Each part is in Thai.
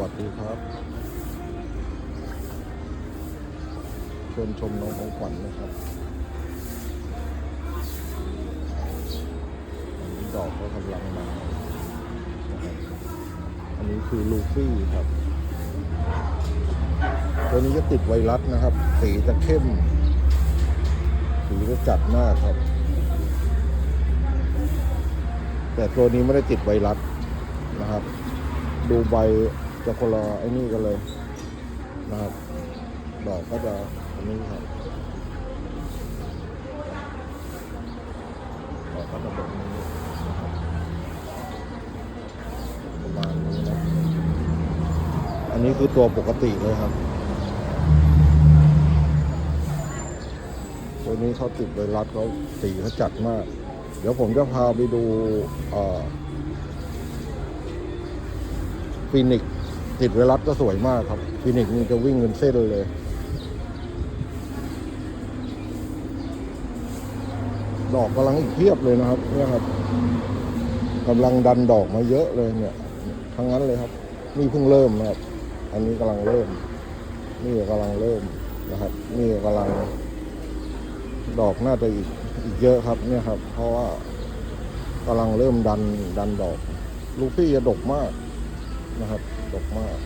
วัสดีครับเชิญชมน้องของขวัญนะครับอันนี้ดอกก็กำลังมาอันนี้คือลูฟี่ครับตัวนี้จะติดไวรัสนะครับ สีจะเข้ม สีจะจัดมากครับ แต่ตัวนี้ไม่ได้ติดไวรัสนะครับ ดูใบ จะคนละไอ้นี่กันเลยนะครับดอกก็จะอันนี้ครับดอกก็จะแบบนี้ประมาณนี้นะอันนี้คือตัวปกติเลยครับ ตัวนี้เขาติดไวรัสเขาสีเขาจัดมาก เดี๋ยวผมจะพาไปดูฟินิก ติดไวรัสก็สวยมากครับฟินิกนี่จะวิ่งเป็นเส้นเลย ดอกกำลังอีกเพียบเลยนะครับเนี่ยครับกำลังดันดอกมาเยอะเลยเนี่ย ทั้งนั้นเลยครับ นี่เพิ่งเริ่มนะครับ อันนี้กำลังเริ่ม นี่กำลังเริ่มนะครับ นี่กำลัง ดอกน่าจะอีกอีกเยอะครับเนี่ยครับ เพราะว่ากำลังเริ่มดันดันดอก ลูฟี่จะดกมากนะครับ ดกมาก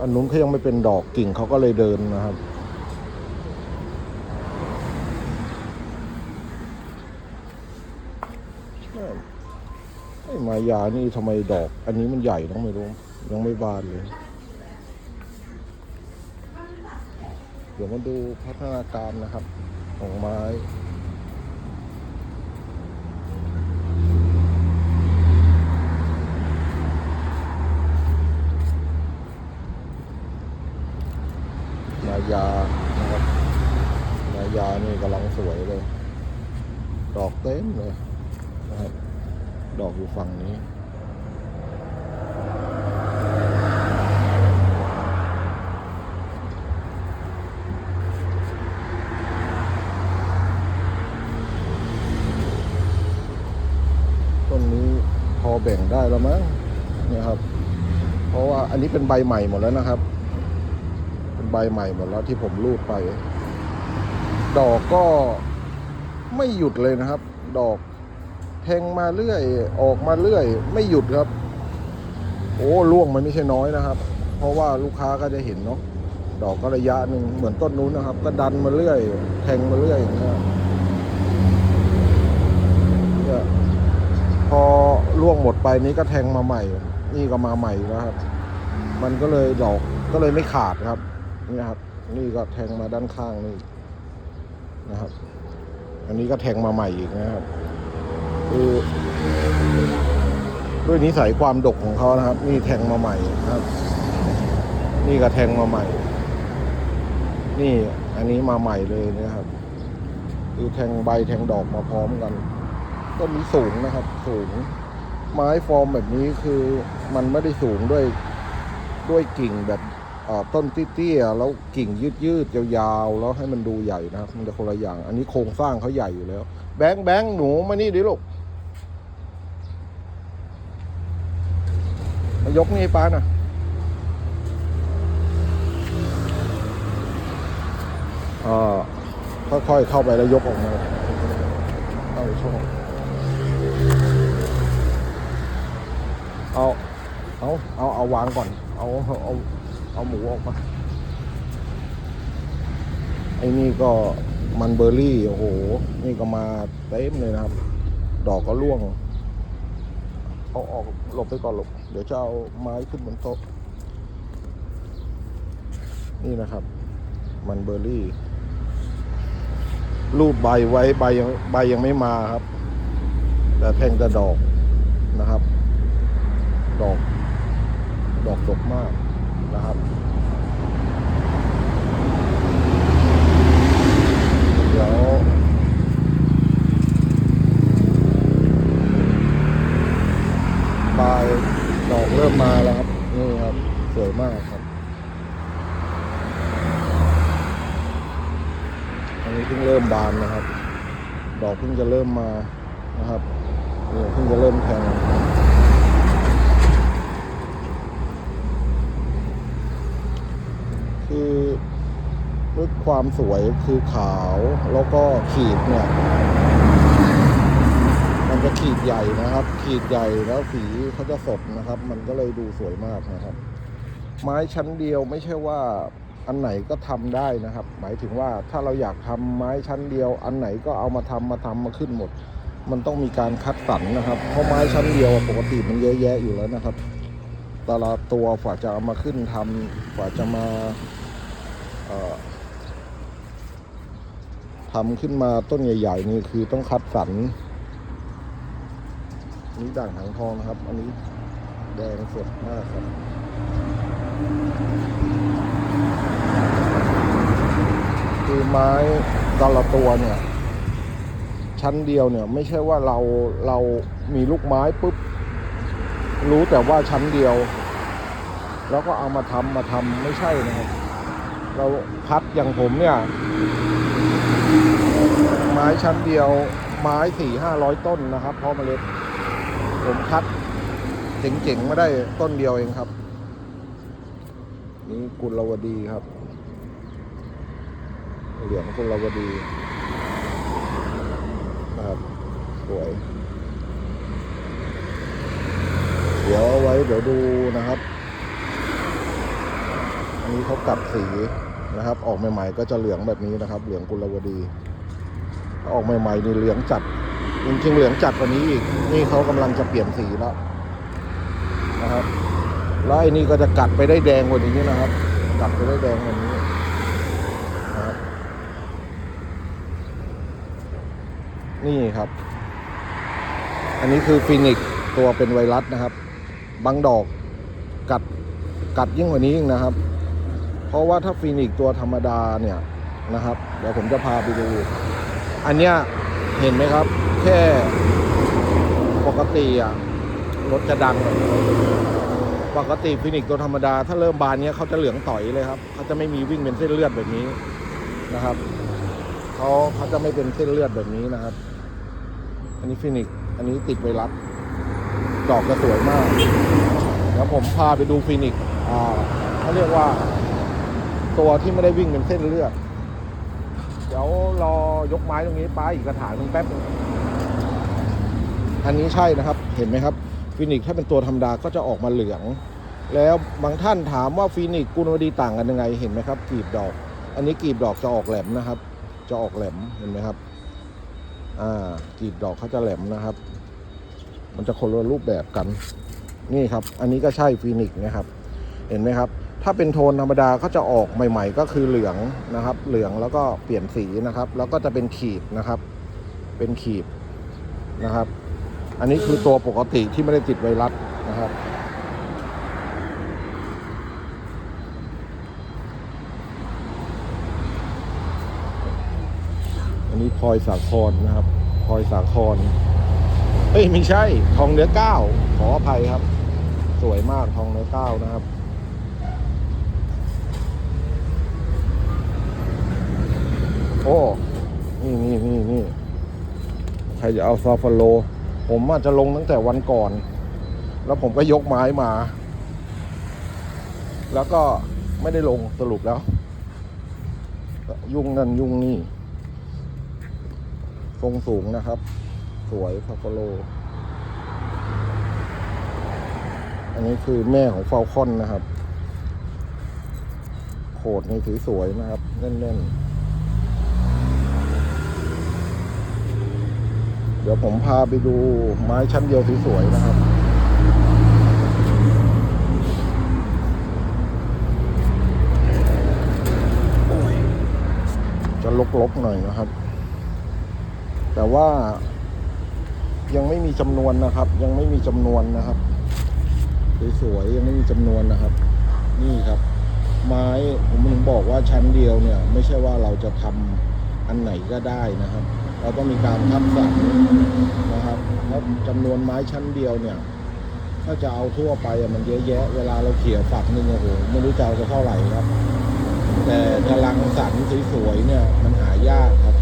อันนู้นเขายังไม่เป็นดอกกิ่งเขาก็เลยเดินนะครับ ไอ้มายานี่ทำไมดอก อันนี้มันใหญ่ต้องไม่รู้ ยังไม่บานเลย เดี๋ยวมาดูพัฒนาการนะครับ ของไม้ นา ยานะครับนายานี่กำลังสวยเลย ดอกเต็มเลยนะครับ ดอกอยู่ฝั่งนี้ต้นนี้พอแบ่งได้แล้วมั้งเนี่ยครับ เพราะว่าอันนี้เป็นใบใหม่หมดแล้วนะครับ ใบใหม่หมดแล้วที่ผมรูดไป ดอกก็ไม่หยุดเลยนะครับ ดอกแทงมาเรื่อย ออกมาเรื่อย ไม่หยุดครับ โอ้ล่วงมันไม่ใช่น้อยนะครับ เพราะว่าลูกค้าก็จะเห็นเนาะดอกก็ระยะหนึ่งเหมือนต้นนู้นนะครับ ก็ดันมาเรื่อย แทงมาเรื่อยอย่างเงี้ยเนี่ยพอล่วงหมดไปนี้ก็แทงมาใหม่ นี่ก็มาใหม่แล้วครับ มันก็เลยดอกก็เลยไม่ขาดครับ นี่ครับ นี่ก็แทงมาด้านข้างนี่นะครับ อันนี้ก็แทงมาใหม่อีกนะครับคือด้วยนิสัยความดกของเขานะครับ นี่แทงมาใหม่นะครับ นี่ก็แทงมาใหม่ นี่อันนี้มาใหม่เลยนะครับคือแทงใบแทงดอกมาพร้อมกัน ก็มีสูงนะครับ สูง ไม้ฟอร์มแบบนี้คือมันไม่ได้สูงด้วยด้วยกิ่งแบบ ต้นเตี้ยๆแล้วกิ่งยืดๆยาวๆแล้วให้มันดูใหญ่นะครับ มันจะคนละอย่าง อันนี้โครงสร้างเขาใหญ่อยู่แล้ว แบงค์แบงค์หนูมานี่ดิลูกมายกนี่ให้ป้าหน่ะอค่อยๆเข้าไปแล้วยกออกมาเข้าช่องเอาเอาเอาเอาวางก่อน เอาเอา เอาหมูออกมาไอ้นี่ก็มันเบอร์รี่โอ้โห นี่ก็มาเต็มเลยนะครับ ดอกก็ร่วง เอาออกหลบไปก่อนหลบ เดี๋ยวจะเอาไม้ขึ้นบนโต๊ะ นี่นะครับ มันเบอร์รี่ รูดใบไว้ใบยังใบยังไม่มาครับ แต่แทงแต่ดอกนะครับ ดอก ดอกดกมาก นะครับเดี๋ยวปลายดอกเริ่มมาแล้วครับ นี่ครับ สวยมากครับ อันนี้เพิ่งเริ่มบานนะครับ ดอกเพิ่งจะเริ่มมานะครับเพิ่งจะเริ่มแทง คือด้วย ความสวยคือขาวแล้วก็ขีดเนี่ย มันจะขีดใหญ่นะครับ ขีดใหญ่แล้วสีเขาจะสดนะครับ มันก็เลยดูสวยมากนะครับ ไม้ชั้นเดียวไม่ใช่ว่าอันไหนก็ทำได้นะครับ หมายถึงว่าถ้าเราอยากทำไม้ชั้นเดียว อันไหนก็เอามาทำมาทำมาขึ้นหมด มันต้องมีการคัดสรรนะครับเพราะไม้ชั้นเดียวปกติมันเยอะแยะอยู่แล้วนะครับแต่ละตัวฝาจะเอามาขึ้นทำฝาจะมาเอ่อ ทำขึ้นมาต้นใหญ่ ๆ นี่คือต้องคัดสรรนี้ด่างหางทองนะครับ อันนี้แดงสดมากครับคือไม้แต่ละตัวเนี่ย ชั้นเดียวเนี่ย ไม่ใช่ว่าเราเรามีลูกไม้ปุ๊บ รู้แต่ว่าชั้นเดียว แล้วก็เอามาทำมาทำไม่ใช่นะครับ เราคัดอย่างผมเนี่ย ไม้ชั้นเดียวไม้สี่ห้าร้อยต้นนะครับเพราะเมล็ด ผมคัดเจ๋งๆมาได้ต้นเดียวเองครับ นี่กุลวดีครับ เหลืองกุลวดีนะครับสวย เดี๋ยวเอาไว้เดี๋ยวดูนะครับอันนี้เขากลับสีนะครับ ออกใหม่ๆ ก็จะเหลืองแบบนี้นะครับ เหลืองกุลวดี ออกใหม่ๆในเหลืองจัด จริงๆเหลืองจัดกว่านี้อีก นี่เขากำลังจะเปลี่ยนสีแล้วนะครับ แล้วไอ้นี่ก็จะกัดไปได้แดงกว่านี้นะครับ กัดไปได้แดงกว่านี้นะครับนี่ครับ อันนี้คือฟินิกตัวเป็นไวรัสนะครับ บางดอกกัดกัดยิ่งกว่านี้อีกนะครับ เพราะว่าถ้าฟินิกตัวธรรมดาเนี่ยนะครับ เดี๋ยวผมจะพาไปดู อันเนี้ยเห็นไหมครับ แค่ปกติอะรถจะดัง ปกติฟินิกซ์ตัวธรรมดา ถ้าเริ่มบานเนี้ยเขาจะเหลืองต่อยเลยครับเขาจะไม่มีวิ่งเป็นเส้นเลือดแบบนี้นะครับเขาเขาจะไม่เป็นเส้นเลือดแบบนี้นะครับ อันนี้ฟินิกอันนี้ติดไวรัสดอกจะสวยมากแล้วผมพาไปดูฟินิกอ่าเขาเรียกว่า ตัวที่ไม่ได้วิ่งเป็นเส้นเลือด ดี๋ยวรอยกไม้ตรงนี้ป้าอีกกระถางนึงแป๊บอันนี้ใช่นะครับเห็นไหมครับฟินิกซ์ถ้าเป็นตัวธรรมดาก็จะออกมาเหลือง แล้วบางท่านถามว่าฟินิกซ์กุลวดีต่างกันยังไงเห็นไหมครับกลีบดอก อันนี้กลีบดอกจะออกแหลมนะครับ จะออกแหลมเห็นไหมครับอ่ากลีบดอกเขาจะแหลมนะครับ มันจะคนละรูปแบบกัน นี่ครับ อันนี้ก็ใช่ฟินิกซ์นะครับ เห็นไหมครับ ถ้าเป็นโทนธรรมดาก็จะออกใหม่ ๆ ก็คือเหลืองนะครับ เหลืองแล้วก็เปลี่ยนสีนะครับ แล้วก็จะเป็นขีดนะครับ เป็นขีดนะครับ อันนี้คือตัวปกติที่ไม่ได้ติดไวรัสนะครับอันนี้พลอยสาครนะครับพลอยสาครเอ้ยไม่ใช่ ทองเนื้อเก้าขออภัยครับ สวยมากทองเนื้อเก้านะครับ โอ้ นี่นี่นี่นี่ใครจะเอาซาฟาโล ผมอาจจะลงตั้งแต่วันก่อน แล้วผมก็ยกไม้มา แล้วก็ไม่ได้ลงสรุปแล้ว ยุ่งนั่นยุ่งนี่ ทรงสูงนะครับ สวยซาฟาโล อันนี้คือแม่ของฟาลคอนนะครับโขดนี่ถือสวยนะครับแน่นๆ ดี๋ยวผมพาไปดูไม้ชั้นเดียวสวยๆนะครับ จะลกๆหน่อยนะครับ แต่ว่ายังไม่มีจำนวนนะครับ ยังไม่มีจำนวนนะครับ สวยๆยังไม่มีจำนวนนะครับ นี่ครับ ไม้ผมถึงบอกว่าชั้นเดียวเนี่ย ไม่ใช่ว่าเราจะทำอันไหนก็ได้นะครับ เราต้องมีการคัดสรรนะครับแล้วจำนวนไม้ชั้นเดียวเนี่ย ถ้าจะเอาทั่วไปมันเยอะแยะ เวลาเราเขี่ยฝักหนึ่งโอ้โหไม่รู้จะเอาจะเท่าไหร่ครับ แต่จะรังสรรสวยๆเนี่ยมันหายากครับ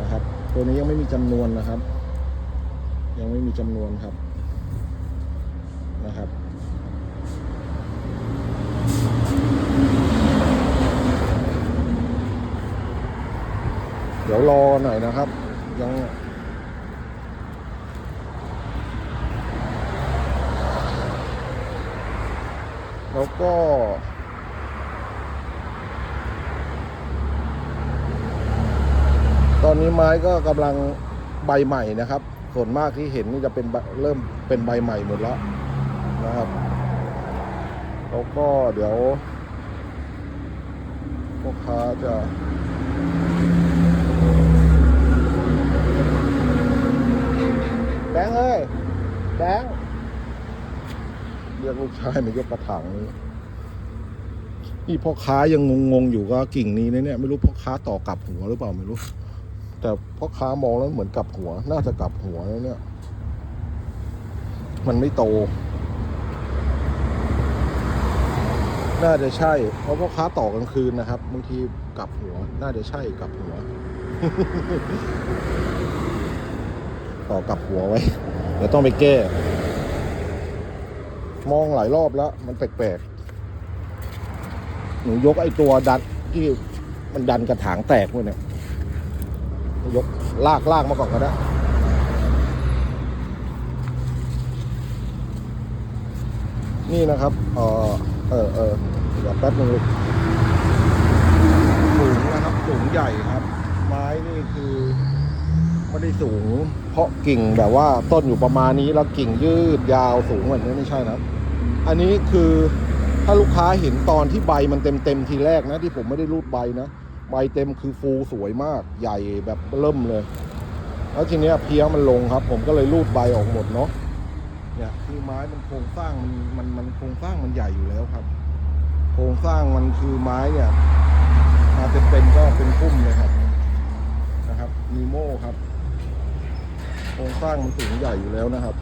นะครับ ตัวนี้ยังไม่มีจำนวนนะครับ ยังไม่มีจำนวนครับนะครับ เดี๋ยวรอหน่อยนะครับ ยังแล้วก็ ตอนนี้ไม้ก็กำลังใบใหม่นะครับ ส่วนมากที่เห็นนี่จะเป็นเริ่มเป็นใบใหม่หมดแล้วนะครับ แล้วก็เดี๋ยวพ่อค้าจะ แบงค์เอ้ยแบงค์เรียกลูกชายมายกกระถางนี้นี่พ่อค้ายังงงๆอยู่ก็กิ่งนี้นะเนี่ย ไม่รู้พ่อค้าต่อกลับหัวหรือเปล่าไม่รู้ แต่พ่อค้ามองแล้วเหมือนกลับหัว น่าจะกลับหัวนะเนี่ย มันไม่โต น่าจะใช่ เพราะพ่อค้าต่อกลางคืนนะครับบางทีกลับหัว น่าจะใช่กลับหัว ต่อกับหัวไว้เดี๋ยวต้องไปแก้ มองหลายรอบแล้ว มันแปลกๆหนูยกไอ้ตัวดันที่มันดันกระถางแตกพวกเนี่ยยกลากลากมาก่อนก็ได้นี่นะครับ เออเออเออเดี๋ยวแป๊บนึงลูกสูงนะครับสูงใหญ่ครับ ไม้นี่คือ ไม่ได้สูง เพราะกิ่งแบบว่าต้นอยู่ประมาณนี้แล้วกิ่งยืดยาวสูงแบบนี้ไม่ใช่นะ อันนี้คือถ้าลูกค้าเห็นตอนที่ใบมันเต็มเต็มทีแรกนะ ที่ผมไม่ได้รูดใบนะ ใบเต็มคือฟูสวยมากใหญ่แบบเริ่มเลย แล้วทีนี้เพี้ยมันลงครับ ผมก็เลยรูดใบออกหมดเนาะเนี่ยคือไม้มันโครงสร้างมันมันมันโครงสร้างมันใหญ่อยู่แล้วครับ โครงสร้างมันคือไม้เนี่ยมาเต็มๆก็เป็นพุ่มเลยครับนะครับนีโมครับ ครงสร้างมันสูงใหญ่อยู่แล้วนะครับ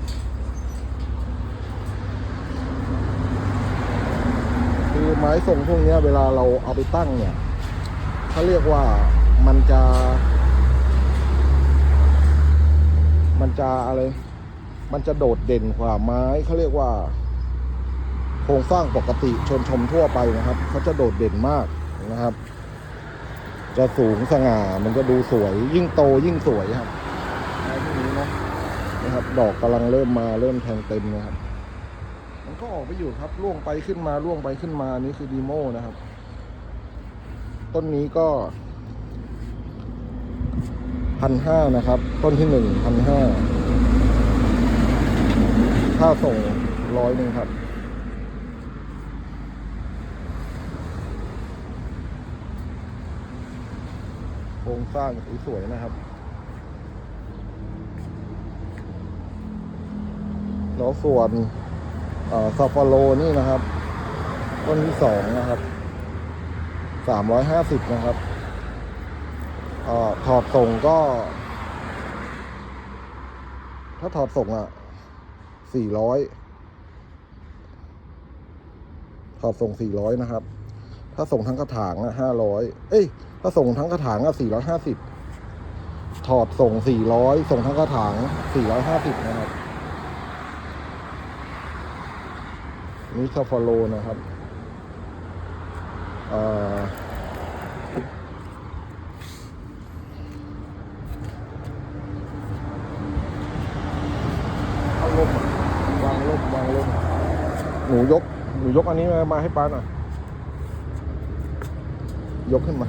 คือไม้ทรงพวกนี้เวลาเราเอาไปตั้งเนี่ยเขาเรียกว่ามันจะ มันจะอะไร มันจะโดดเด่นกว่าไม้เขาเรียกว่า โครงสร้างปกติชนชมทั่วไปนะครับเขาจะโดดเด่นมากนะครับ จะสูงสง่ามันจะดูสวยยิ่งโตยิ่งสวยครับไม้พวกนี้เนาะ นะครับ ดอกกำลังเริ่มมาเริ่มแทงเต็มนะครับ มันก็ออกไปอยู่ครับล่วงไปขึ้นมาล่วงไปขึ้นมานี่คือดีโมนะครับ ต้นนี้ก็พันห้านะครับ ต้นที่หนึ่งพันห้าค่าส่งร้อยหนึ่งครับโครงสร้างสวยๆนะครับ แล้วส่วนซาฟาโลนี่นะครับ ต้นที่สองนะครับสามร้อยห้าสิบนะครับออถอดส่งก็ ถ้าถอดส่งอะสี่ร้อยถอดส่งสี่ร้อยนะครับ ถ้าส่งทั้งกระถางอะห้าร้อยเอ้ย ถ้าส่งทั้งกระถางอะสี่ร้อยห้าสิบถอดส่งสี่ร้อยส่งทั้งกระถางสี่ร้อยห้าสิบนะครับ นี่ซาฟาโลนะครับเอ่อเอาลมวางลมวางลมหนูยก หนูยกอันนี้มามาให้ป้าหน่อย ยกขึ้นมา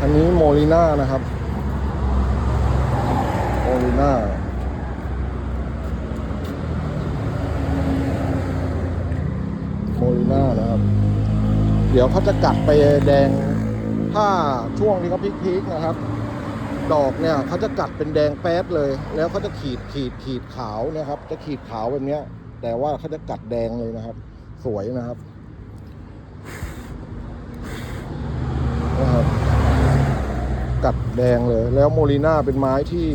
อันนี้โมลิน่านะครับ ลิน่าโมลิน่านะครับ เดี๋ยวเขาจะกัดไปแดงถ้าช่วงที่เขาพีคๆนะครับ ดอกเนี่ยเขาจะกัดเป็นแดงแป๊ดเลย แล้วเขาจะขีดขีดขีดขาวนะครับ จะขีดขาวแบบเนี้ยแต่ว่าเขาจะกัดแดงเลยนะครับ สวยนะครับนะครับกัดแดงเลย แล้วโมลิน่าเป็นไม้ที่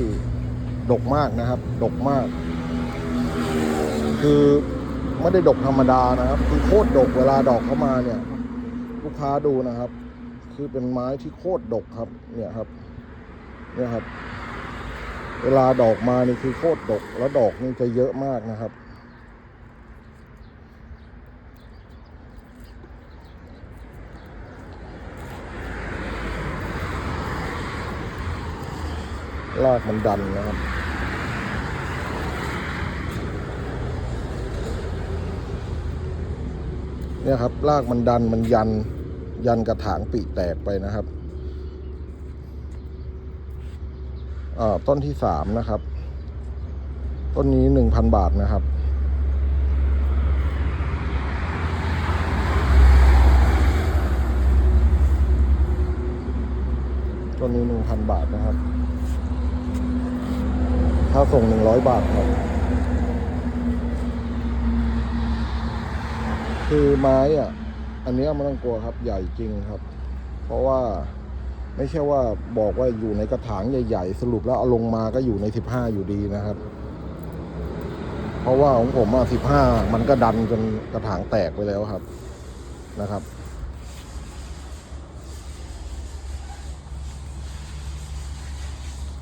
ดกมากนะครับ ดกมาก คือไม่ได้ดกธรรมดานะครับ คือโคตรดกเวลาดอกเข้ามาเนี่ย ลูกค้าดูนะครับ คือเป็นไม้ที่โคตรดกครับ เนี่ยครับ เนี่ยครับ เวลาดอกมานี่คือโคตรดก แล้วดอกนี่จะเยอะมากนะครับ รากมันดันนะครับเนี่ยครับรากมันดันมันยันยันกระถางปีแตกไปนะครับต้นที่สามนะครับ ต้นนี้หนึ่งพันบาทนะครับ ต้นนี้หนึ่งพันบาทนะครับ ถ้าส่งหนึ่งร้อยบาทครับ คือไม้อะ อันนี้ไม่ต้องกลัวครับใหญ่จริงครับ เพราะว่าไม่ใช่ว่าบอกว่าอยู่ในกระถางใหญ่ ๆ สรุปแล้วเอาลงมาก็อยู่ในสิบห้าอยู่ดีนะครับ เพราะว่าของผมอะสิบห้ามันก็ดันจนกระถางแตกไปแล้วครับนะครับ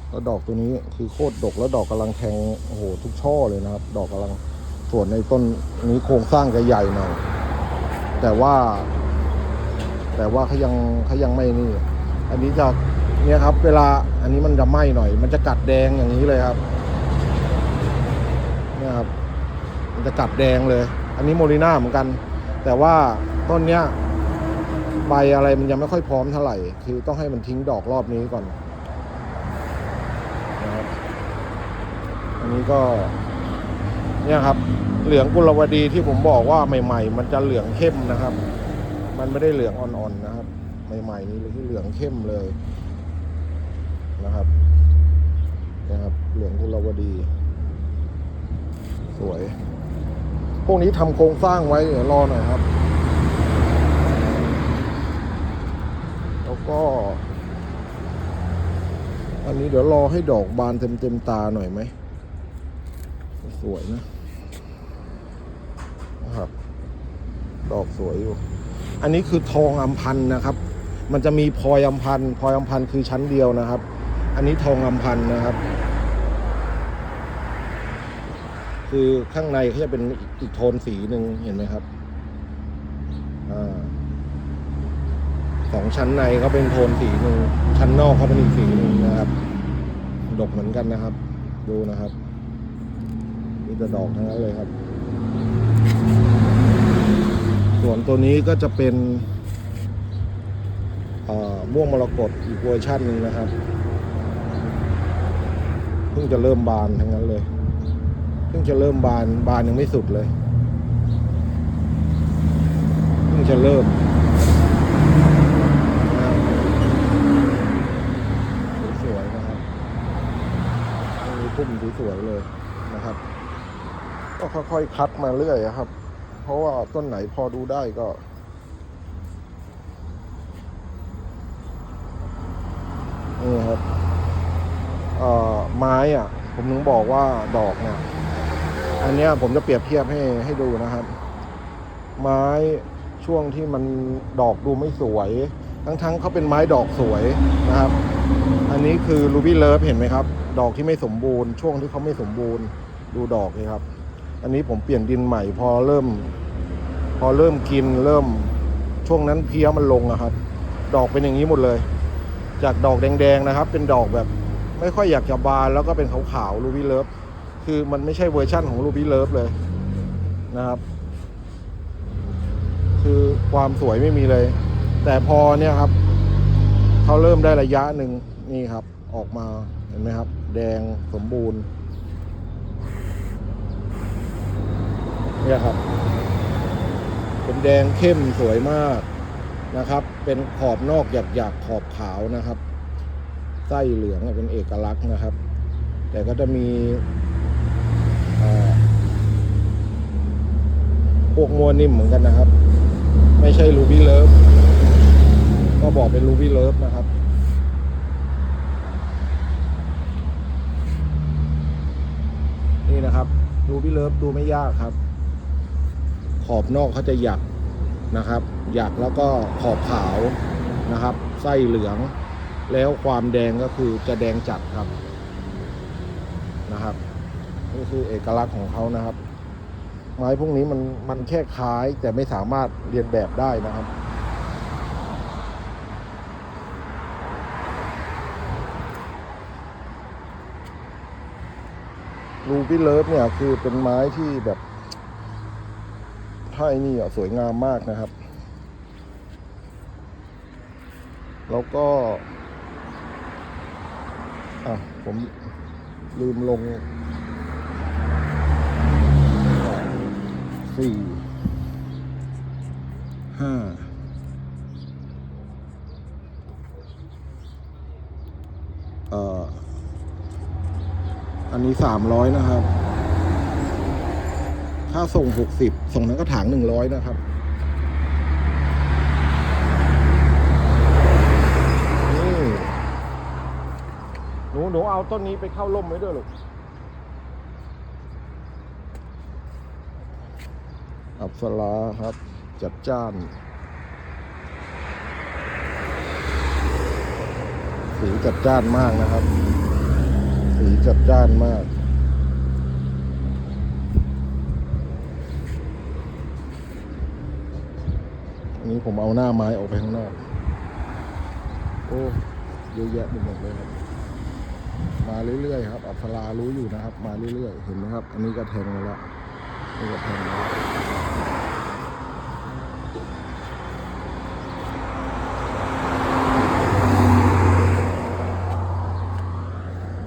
แล้วดอกตัวนี้คือโคตรดกแล้วดอกกำลังแทงโอ้โหทุกช่อเลยนะครับ ดอกกำลังส่วนในต้นนี้โครงสร้างจะใหญ่หน่อยแต่ว่า แต่ว่าเขายังเขายังไม่นี่ อันนี้จะเนี่ยครับ เวลาอันนี้มันจะไหม้หน่อย มันจะกัดแดงอย่างนี้เลยครับเนี่ยครับ มันจะกัดแดงเลย อันนี้โมลิน่าเหมือนกัน แต่ว่าต้นเนี้ยใบอะไรมันยังไม่ค่อยพร้อมเท่าไหร่ คือต้องให้มันทิ้งดอกรอบนี้ก่อน นะครับอั นี้ก็ เนี่ยครับ เหลืองกุลวดีที่ผมบอกว่าใหม่ ๆ มันจะเหลืองเข้มนะครับ มันไม่ได้เหลืองอ่อนๆนะครับ ใหม่ๆนี้เลยที่เหลืองเข้มเลยนะครับนะครับ เหลืองกุลวดี สวย พวกนี้ทำโครงสร้างไว้เดี๋ยวรอหน่อยครับ แล้วก็ อันนี้เดี๋ยวรอให้ดอกบานเต็มเต็มๆตาหน่อยไหม สวยนะนะครับ ดอกสวยอยู่ อันนี้คือทองอัมพันธ์นะครับ มันจะมีพลอยอัมพันธ์พลอยอัมพันธ์คือชั้นเดียวนะครับ อันนี้ทองอัมพันธ์นะครับ คือข้างในเขาจะเป็นอีกโทนสีหนึ่งเห็นไหมครับอ่าสองชั้นในเขาเป็นโทนสีหนึ่งชั้นนอกเขาเป็นอีกสีหนึ่งนะครับ ดกเหมือนกันนะครับ ดูนะครับ แต่ดอกทั้งนั้นเลยครับ ส่วนตัวนี้ก็จะเป็นม่วงมรกตอีกเวอร์ชันหนึ่งนะครับ เพิ่งจะเริ่มบานทั้งนั้นเลย เพิ่งจะเริ่มบานบานยังไม่สุดเลย เพิ่งจะเริ่มสวยๆนะครับมีพุ่มสวยๆเลยนะครับ ก็ค่อยๆคัดมาเรื่อยครับ เพราะว่าต้นไหนพอดูได้ก็นี่ครับอ่อไม้อะ ผมถึงบอกว่าดอกเนี่ยอันเนี้ยผมจะเปรียบเทียบให้ให้ดูนะครับ ไม้ช่วงที่มันดอกดูไม่สวย ทั้งๆเขาเป็นไม้ดอกสวยนะครับ อันนี้คือรูบี้เลิฟเห็นไหมครับ ดอกที่ไม่สมบูรณ์ ช่วงที่เขาไม่สมบูรณ์ ดูดอกเลยครับ อันนี้ผมเปลี่ยนดินใหม่พอเริ่ม พอเริ่มกินเริ่มช่วงนั้นเพี้ยมันลงอะครับ ดอกเป็นอย่างนี้หมดเลย จากดอกแดงๆนะครับ เป็นดอกแบบไม่ค่อยอยากจะบานแล้วก็เป็นขาวๆรูบี้เลิฟคือมันไม่ใช่เวอร์ชั่นของรูบี้เลิฟเลยนะครับ คือความสวยไม่มีเลย แต่พอเนี่ยครับเขาเริ่มได้ระยะหนึ่งนี่ครับ ออกมาเห็นไหมครับ แดงสมบูรณ์ เนี่ยครับ เป็นแดงเข้มสวยมากนะครับ เป็นขอบนอกหยักๆขอบขาวนะครับ ไส้เหลืองเป็นเอกลักษณ์นะครับ แต่ก็จะมีพวกมัวนิ่มเหมือนกันนะครับ ไม่ใช่รูบี้เลิฟก็บอกเป็นรูบี้เลิฟนะครับนี่นะครับรูบี้เลิฟดูไม่ยากครับ ขอบนอกเขาจะหยักนะครับ หยักแล้วก็ขอบขาวนะครับ ไส้เหลือง แล้วความแดงก็คือจะแดงจัดครับนะครับนี่คือเอกลักษณ์ของเขานะครับ ไม้พวกนี้มันมันแค่คล้ายแต่ไม่สามารถเรียนแบบได้นะครับรูปี้เลิฟเนี่ยคือเป็นไม้ที่แบบ ไอ้นี่อะสวยงามมากนะครับ แล้วก็ อะ ผมลืมลงสี่ห้าอ่ออันนี้สามร้อยนะครับ ค่าส่งหกสิบส่งนั้นก็ถางหนึ่งร้อยนะครับนี่หนูหนูเอาต้นนี้ไปเข้าร่มไว้ด้วยลูกอับสลาครับ จัดจ้าน สีจัดจ้านมากนะครับ สีจัดจ้านมาก อั นี้ผมเอาหน้าไม้ออกไปข้างนอก โอ้เยอะแยะไปหมดเลยครับ มาเรื่อยๆครับ อัปรารู้อยู่นะครับ มาเรื่อยๆ เห็นไหมครับ อันนี้ก็แทงมาแล้วนี่ก็แทงมาแล้ว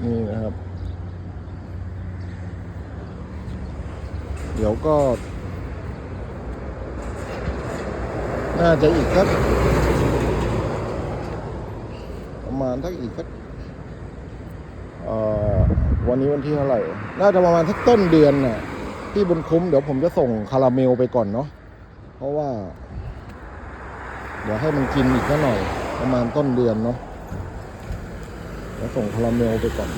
นี่นะครับ เดี๋ยวก็ น่าจะอีกสักประมาณทักอีกสักวันนี้วันที่เท่าไหร่ น่าจะประมาณสักต้นเดือนน่ะที่บุญคุ้มเดี๋ยวผมจะส่งคาราเมลไปก่อนเนาะ เพราะว่า เดี๋ยวให้มันกินอีกหน่อย ประมาณต้นเดือนเนาะเดี๋ยวส่งคาราเมลไปก่อน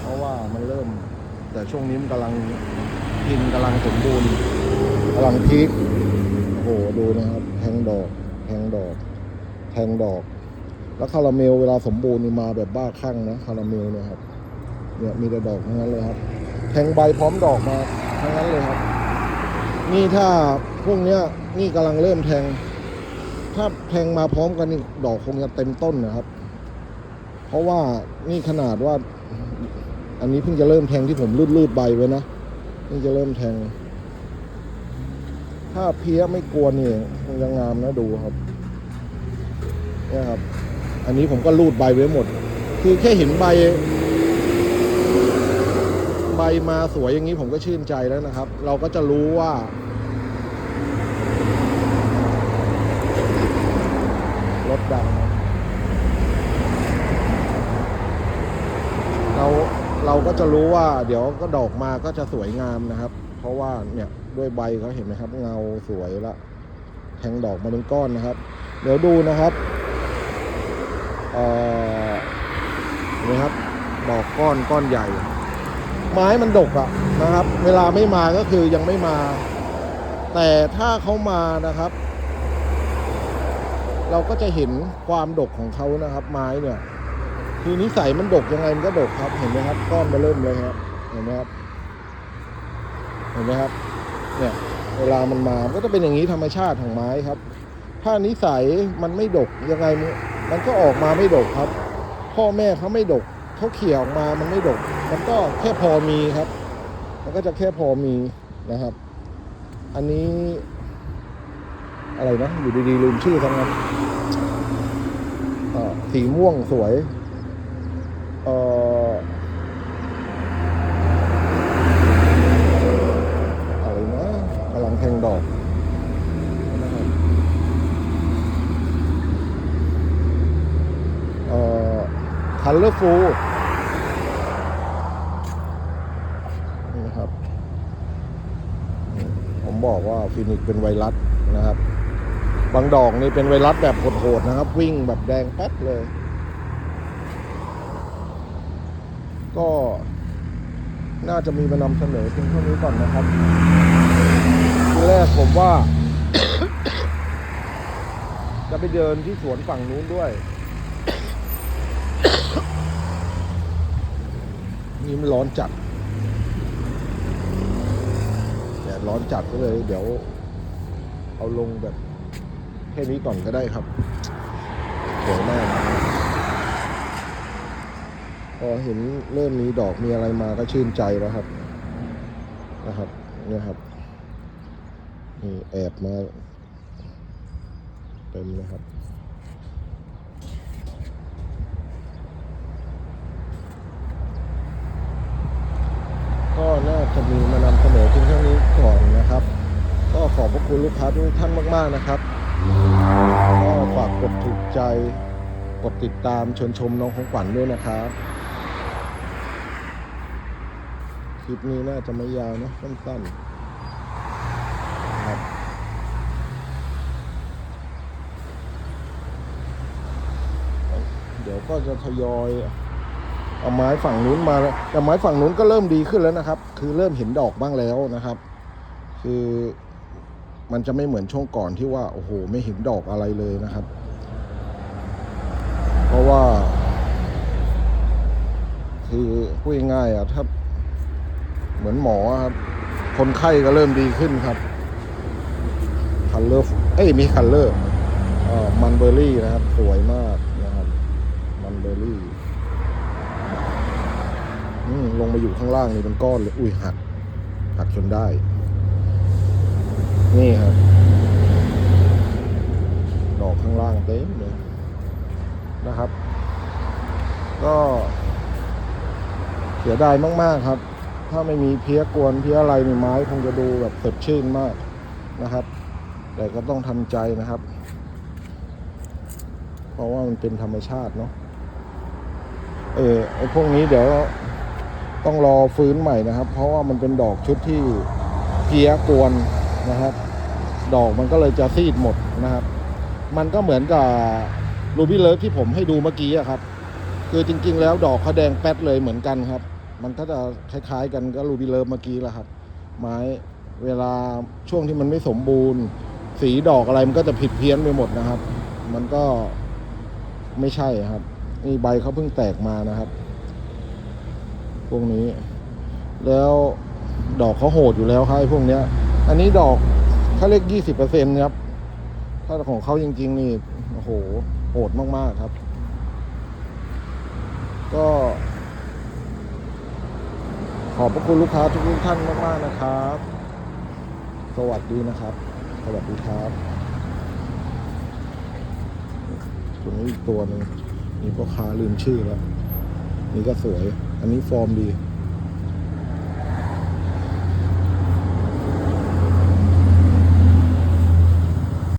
เพราะว่ามันเริ่ม แต่ช่วงนี้มันกำลังกินกำลังสมบูรณ์กำลังพีค ดูนะครับ แทงดอก แทงดอก แทงดอก แล้วคาราเมลเวลาสมบูรณ์นี่มาแบบบ้าคลั่งนะคาราเมลเนี่ยครับ เนี่ยมีแต่ดอกทั้งนั้นเลยครับ แทงใบพร้อมดอกมาทั้งนั้นเลยครับ นี่ถ้าพวกเนี้ยนี่กำลังเริ่มแทง ถ้าแทงมาพร้อมกันนี่ดอกคงจะเต็มต้นนะครับ เพราะว่านี่ขนาดว่า อันนี้เพิ่งจะเริ่มแทงที่ผมรูดๆใบไว้นะเพิ่งจะเริ่มแทง ถ้าเพี้ยไม่กลัวนี่คงจะงามนะดูครับเนี่ยครับ อันนี้ผมก็รูดใบไว้หมด คือแค่เห็นใบ ใบมาสวยอย่างนี้ผมก็ชื่นใจแล้วนะครับ เราก็จะรู้ว่า รถดัง เราเราก็จะรู้ว่า เดี๋ยวก็ดอกมาก็จะสวยงามนะครับ เพราะว่าเนี่ย ด้วยใบเขาเห็นไหมครับ เงาสวยละแทงดอกมาเป็นก้อนนะครับ เดี๋ยวดูนะครับเอ่อเห็นไหมครับ ดอกก้อนก้อนใหญ่ ไม้มันดกอะนะครับ เวลาไม่มาก็คือยังไม่มา แต่ถ้าเขามานะครับ เราก็จะเห็นความดกของเขานะครับ ไม้เนี่ยคือนิสัยมันดกยังไงมันก็ดกครับ เห็นไหมครับ ก้อนมาเริ่มเลยครับ เห็นไหมครับ เห็นไหมครับ เนี่ยเวลามันมาก็จะเป็นอย่างนี้ธรรมชาติของไม้ครับ ถ้านิสัยมันไม่ดกยังไงมันก็ออกมาไม่ดกครับ พ่อแม่เขาไม่ดกเขาเขี่ยออกมามันไม่ดก มันก็แค่พอมีครับ มันก็จะแค่พอมีนะครับ อันนี้ อะไรนะอยู่ดีๆลืมชื่อทั้งนั้นสีม่วงสวย เอ่ออะไรนะกำลังแทงดอกนะครับเอ่อ คัลเลอร์ฟูนี่นะครับ ผมบอกว่าฟินิกซ์เป็นไวรัสนะครับ บางดอกนี่เป็นไวรัสแบบโหดๆนะครับ วิ่งแบบแดงแป๊ดเลย ก็น่าจะมีมานำเสนอเพียงเท่านี้ก่อนนะครับทีแรกผมว่า จะไปเดินที่สวนฝั่งนู้นด้วย นี่มันร้อนจัดแดดร้อนจัดก็เลย เดี๋ยว เอาลงแบบแค่นี้ก่อนก็ได้ครับสวยมากพอเห็นเริ่มมีดอกมีอะไรมาก็ชื่นใจแล้วครับ นะครับเนี่ยครับนี่แอบมาเต็มนะครับ ก็น่าจะมีมานำเสนอเพียงเท่านี้ก่อนนะครับ ก็ขอบพระคุณลูกค้าทุกท่านมากๆนะครับก็ฝากกดถูกใจกดติดตามชวนชมน้องของขวัญด้วยนะครับคลิปนี้น่าจะไม่ยาวนะสั้นๆครับเดี๋ยวก็จะทยอย เอาไม้ฝั่งนู้นมาแต่ไม้ฝั่งนู้นก็เริ่มดีขึ้นแล้วนะครับ คือเริ่มเห็นดอกบ้างแล้วนะครับ คือมันจะไม่เหมือนช่วงก่อนที่ว่าโอ้โห ไม่เห็นดอกอะไรเลยนะครับ เพราะว่า คือพูดง่ายๆอะถ้าเหมือนหมอครับ คนไข้ก็เริ่มดีขึ้นครับคัลเลอร์เอ้ยมีคัลเลอร์มันเบอร์รี่นะครับ สวยมากนะครับ มันเบอร์รี่ อืม ลงมาอยู่ข้างล่างนี่เป็นก้อนเลย อุ้ยหัก หักจนได้ นี่ครับ ดอกข้างล่างเต็มเลยนะครับ ก็เสียดายมาก ๆครับ ถ้าไม่มีเพี้ยกวนเพี้ยอะไรในไม้คงจะดูแบบสดชื่นมากนะครับ แต่ก็ต้องทำใจนะครับ เพราะว่ามันเป็นธรรมชาติเนาะเออไอพวกนี้เดี๋ยว ต้องรอฟื้นใหม่นะครับ เพราะว่ามันเป็นดอกชุดที่เพี้ยกวนนะครับ ดอกมันก็เลยจะซีดหมดนะครับ มันก็เหมือนกับรูบี้เลิฟที่ผมให้ดูเมื่อกี้ครับ คือจริง ๆ แล้วดอกเขาแดงแป๊ดเลยเหมือนกันครับ มันก็จะคล้าย ๆ กันก็รูบี้เลิฟเมื่อกี้แหละครับ ไม้เวลาช่วงที่มันไม่สมบูรณ์ สีดอกอะไรมันก็จะผิดเพี้ยนไปหมดนะครับ มันก็ไม่ใช่ครับ นี่ใบเขาเพิ่งแตกมานะครับ พวกนี้ แล้วดอกเขาโหดอยู่แล้วครับไอ้พวกเนี้ย อันนี้ดอกเขาเรียกยี่สิบเปอร์เซ็นครับ ถ้าของเขาจริง ๆ นี่โอ้โหโหดมากๆครับ ก็ ขอบพระคุณลูกค้าทุกๆท่านมากๆนะครับ สวัสดีนะครับ สวัสดีครับตัวนี้อีกตัวหนึ่งนี่พ่อค้าลืมชื่อแล้ว นี่ก็สวย อันนี้ฟอร์มดี